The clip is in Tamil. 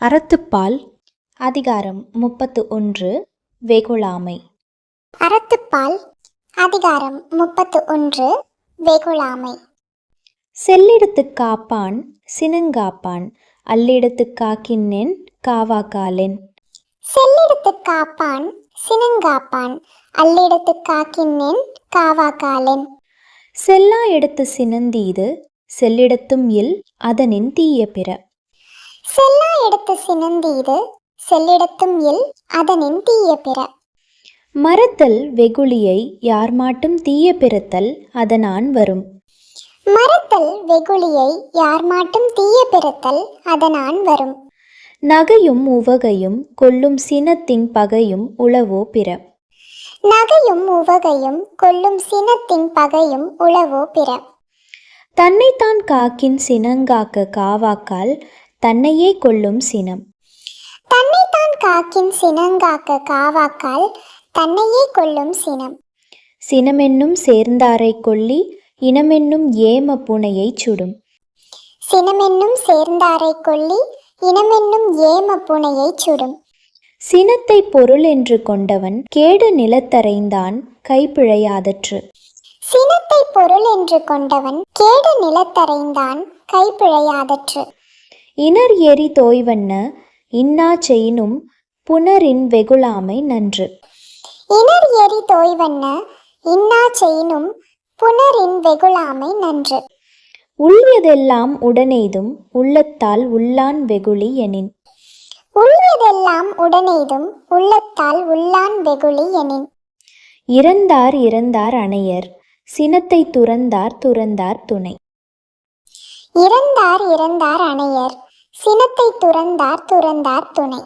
அறத்துப்பால் அதிகாரம் முப்பத்து ஒன்று வெகுளாமை அறத்துப்பால் அதிகாரம் முப்பத்து ஒன்று வெகுளாமை செல்லிடத்துக் காப்பான் சினங்காப்பான் அல்லிடத்துக் காக்கின்னென் காவாக்காலென். செல்லிடத்துக் காப்பான் சினங்காப்பான் அல்லிடத்துக் காக்கின்னேன் காவாக்காலன். செல்லா எடுத்து சினந்தீது செல்லிடத்தும் இல் அதனின் தீய பிற. செல்லா எடுத்து சினந்தீது செல்லிடத்தும் இல் அதனின் தீய பிற. மறத்தல் வெகுளியை யார் மாட்டும் தீய பிறத்தல் அதனான் வரும். மறத்தல் வெகுளியை யார் மாட்டும் தீய பிறத்தல் அதனான் வரும். நகையும் உவகையும் கொல்லும் சினத்தின் பகையும் உளவோ பிற. நகையும் உவகையும் கொல்லும் சினத்தின் பகையும் உளவோ பிற. தன்னைத்தான் காக்கின் சினங்காக்க காவாக்கால் தன்னையே கொல்லும் சினம். தன்னைத்தான் காக்கின் சினங்காக்க காவாக்கால் தன்னையே கொல்லும் சினம். சினமென்னும் சேர்ந்தாரைக் கொல்லி இனமென்னும் ஏம புனையைச் சுடும். சினமென்னும் சேர்ந்தாரை கொல்லி இனமென்னும் ஏம புனையைச் சுடும். சினத்தை பொருள் என்று கொண்டவன் கேடு நிலத்தரைந்தான் கைப்பிழையாதற்று. சினத்தை பொருள் என்று கொண்டவன் கேடு நிலத்தரைந்தான் கைப்பிழையாதற்று. இனர் எரி தோய்வண்ண இன்னா செயினும் புனரின் வெகுளாமை நன்று. இனர் எரி தோய்வண்ண இன்னா செயினும் புனரின் வெகுளாமை நன்று. உள்ளியதெல்லாம் உடனெய்தும் உள்ளத்தால் உள்ளான் வெகுளி எனின். உள்ளதெல்லாம் உடனேதும் உள்ளத்தால் உள்ளான் வெகுளி எனின். இறந்தார் இறந்தார் அணையர் சினத்தை துறந்தார் துறந்தார் துணை. இறந்தார் இறந்தார் அணையர் சினத்தை துறந்தார் துறந்தார் துணை.